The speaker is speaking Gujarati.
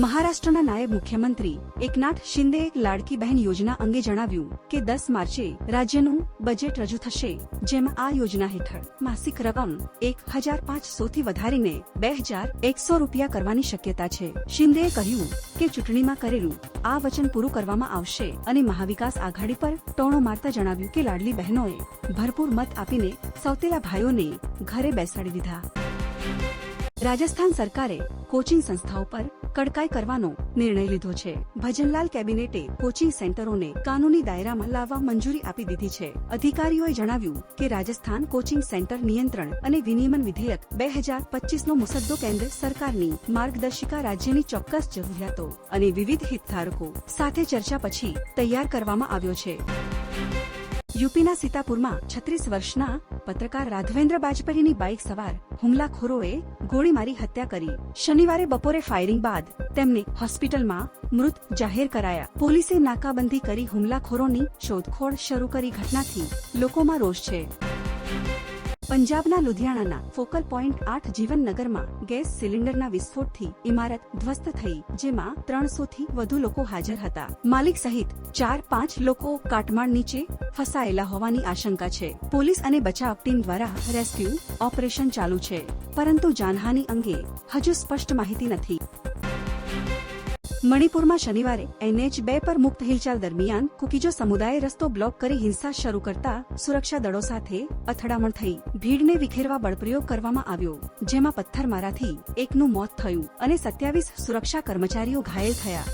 મહારાષ્ટ્રના નાયબ મુખ્યમંત્રી એકનાથ શિંદે એક લાડકી બહેન યોજના અંગે જણાવ્યું કે દસ માર્ચે રાજ્યનું બજેટ રજૂ થશે, જેમાં આ યોજના હેઠળ માસિક રકમ એક હજાર પાંચસો થી વધારીને બે હજાર એકસો રૂપિયા કરવાની શક્યતા છે. શિંદેએ કહ્યું કે ચૂંટણીમાં કરેલું આ વચન પૂરું કરવામાં આવશે અને મહાવિકાસ આઘાડી પર ટોણો મારતા જણાવ્યું કે લાડલી બહેનોએ ભરપૂર મત આપીને સૌતેલા ભાઈઓને ઘરે બેસાડી દીધા. રાજસ્થાન સરકારે કોચિંગ સંસ્થાઓ પર કડકાઈ કરવાનો નિર્ણય લીધો છે. ભજનલાલ કેબિનેટે કોચિંગ સેન્ટરોને કાનૂની દાયરામાં લાવવા મંજૂરી આપી દીધી છે. અધિકારીઓએ જણાવ્યું કે રાજસ્થાન કોચિંગ સેન્ટર નિયંત્રણ અને વિનિયમન વિધેયક બે હજાર પચીસનો મુસદ્દો કેન્દ્ર સરકારની માર્ગદર્શિકા રાજ્યની ચોક્કસ જરૂરિયાતો અને વિવિધ હિતધારકો સાથે ચર્ચા પછી તૈયાર કરવામાં આવ્યો છે. યુપીના સીતાપુરમાં છત્રીસ વર્ષના પત્રકાર રાઘવેન્દ્ર બાજપેયીની બાઇક સવાર હુમલાખોરોએ ગોળી મારી હત્યા કરી. શનિવારે બપોરે ફાયરિંગ બાદ તેમને હોસ્પિટલમાં મૃત જાહેર કરાયા. પોલીસે નાકાબંધી કરી હુમલાખોરોની શોધખોળ શરૂ કરી ઘટનાથી લોકોમાં રોષ છે. પંજાબના લુધિયાણાના ફોકલ પોઈન્ટ આઠ જીવનનગરમાં ગેસ સિલિન્ડરના વિસ્ફોટથી ઇમારત ધ્વસ્ત થઈ, જેમાં ત્રણસો થી વધુ લોકો હાજર હતા. માલિક સહિત ચાર પાંચ લોકો કાટમાળ નીચે ફસાયેલા હોવાની આશંકા છે. પોલીસ અને બચાવ ટીમ દ્વારા રેસ્ક્યુ ઓપરેશન ચાલુ છે. પરંતુ જાનહાની અંગે હજુ સ્પષ્ટ માહિતી નથી. મણિપુરમાં શનિવારે એનએચ બે પર મુક્ત હિલચાલ દરમિયાન કુકીજો સમુદાયે રસ્તો બ્લોક કરી હિંસા શરૂ કરતા સુરક્ષા દળો સાથે અથડામણ થઈ. ભીડને વિખેરવા બળપ્રયોગ કરવામાં આવ્યો, જેમાં પથ્થરમારાથી એકનું મોત થયું અને સત્યાવીસ સુરક્ષા કર્મચારીઓ ઘાયલ થયા.